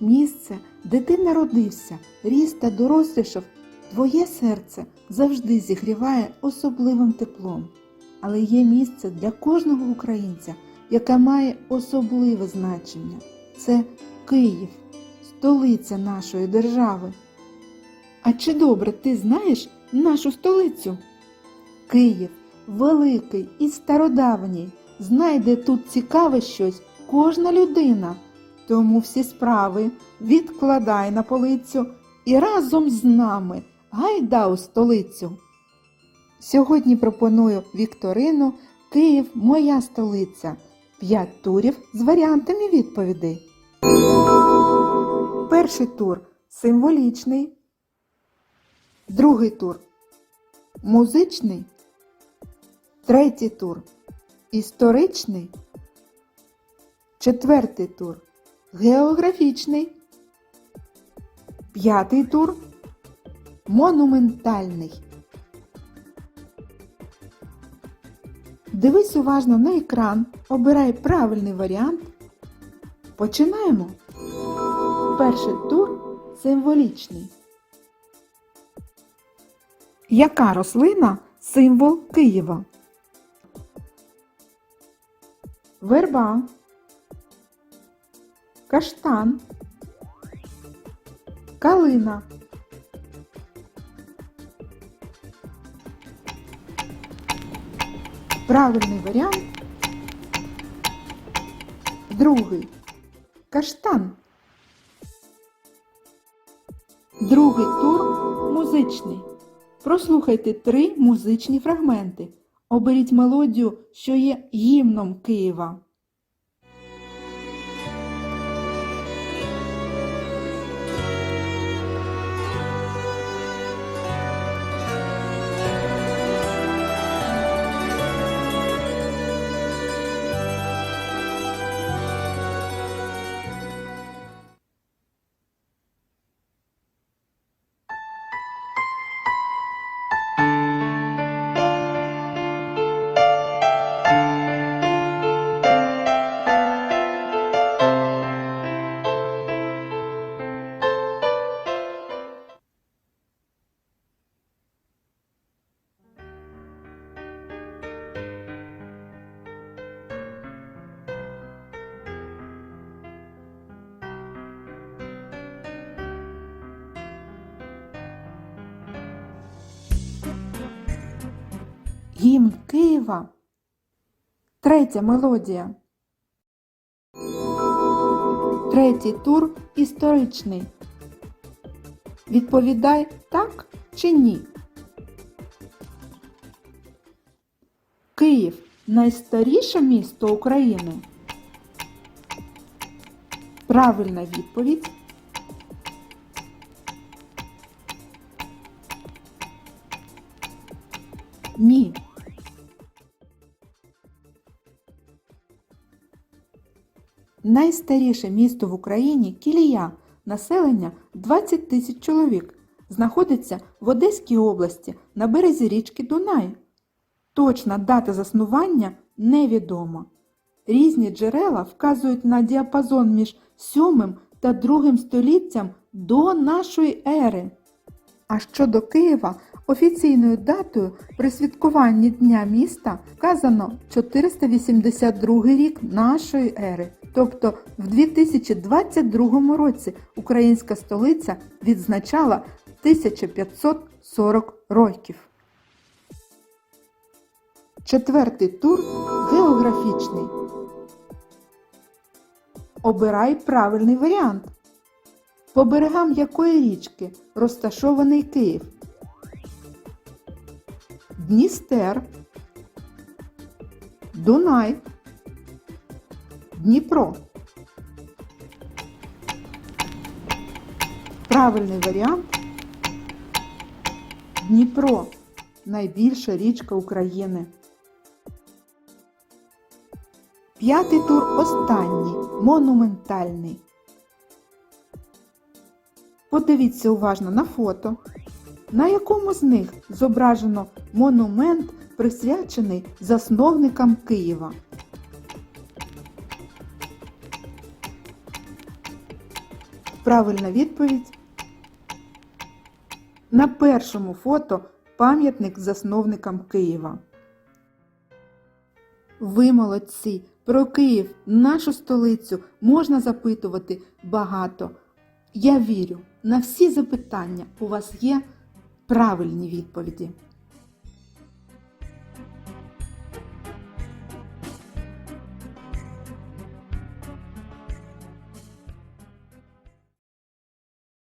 Місце, де ти народився, ріс та дорослішав, твоє серце завжди зігріває особливим теплом. Але є місце для кожного українця, яке має особливе значення. Це Київ, столиця нашої держави. А чи добре ти знаєш нашу столицю? Київ великий і стародавній. Знайде тут цікаве щось кожна людина. Тому всі справи відкладай на полицю і разом з нами гайда у столицю. Сьогодні пропоную Вікторину Київ моя столиця. П'ять турів з варіантами відповідей. Перший тур символічний. Другий тур музичний. Третій тур історичний. Четвертий тур географічний. П'ятий тур монументальний. Дивись уважно на екран, обирай правильний варіант. Починаємо. Перший тур символічний. Яка рослина символ Києва? Верба. Каштан. Калина. Правильний варіант. Другий. Каштан. Другий тур музичний. Прослухайте три музичні фрагменти. Оберіть мелодію, що є гімном Києва. Гімн Києва. Третя мелодія. Третій тур історичний. Відповідай так чи ні. Київ найстаріше місто України. Правильна відповідь. Ні. Найстаріше місто в Україні Кілія. Населення 20 тисяч чоловік. Знаходиться в Одеській області на березі річки Дунай. Точна дата заснування невідома. Різні джерела вказують на діапазон між 7 та 2 століттям до нашої ери. А щодо Києва, офіційною датою при святкуванні Дня міста вказано 482 рік нашої ери. Тобто в 2022 році українська столиця відзначала 1540 років. Четвертий тур географічний. Обирай правильний варіант. По берегам якої річки розташований Київ? Дністер, Дунай, Дніпро. Правильний варіант Дніпро найбільша річка України. П'ятий тур останній монументальний. Подивіться уважно на фото, на якому з них зображено монумент, присвячений засновникам Києва. Правильна відповідь. На першому фото пам'ятник засновникам Києва. Ви молодці! Про Київ, нашу столицю, можна запитувати багато. Я вірю, на всі запитання у вас є правильні відповіді.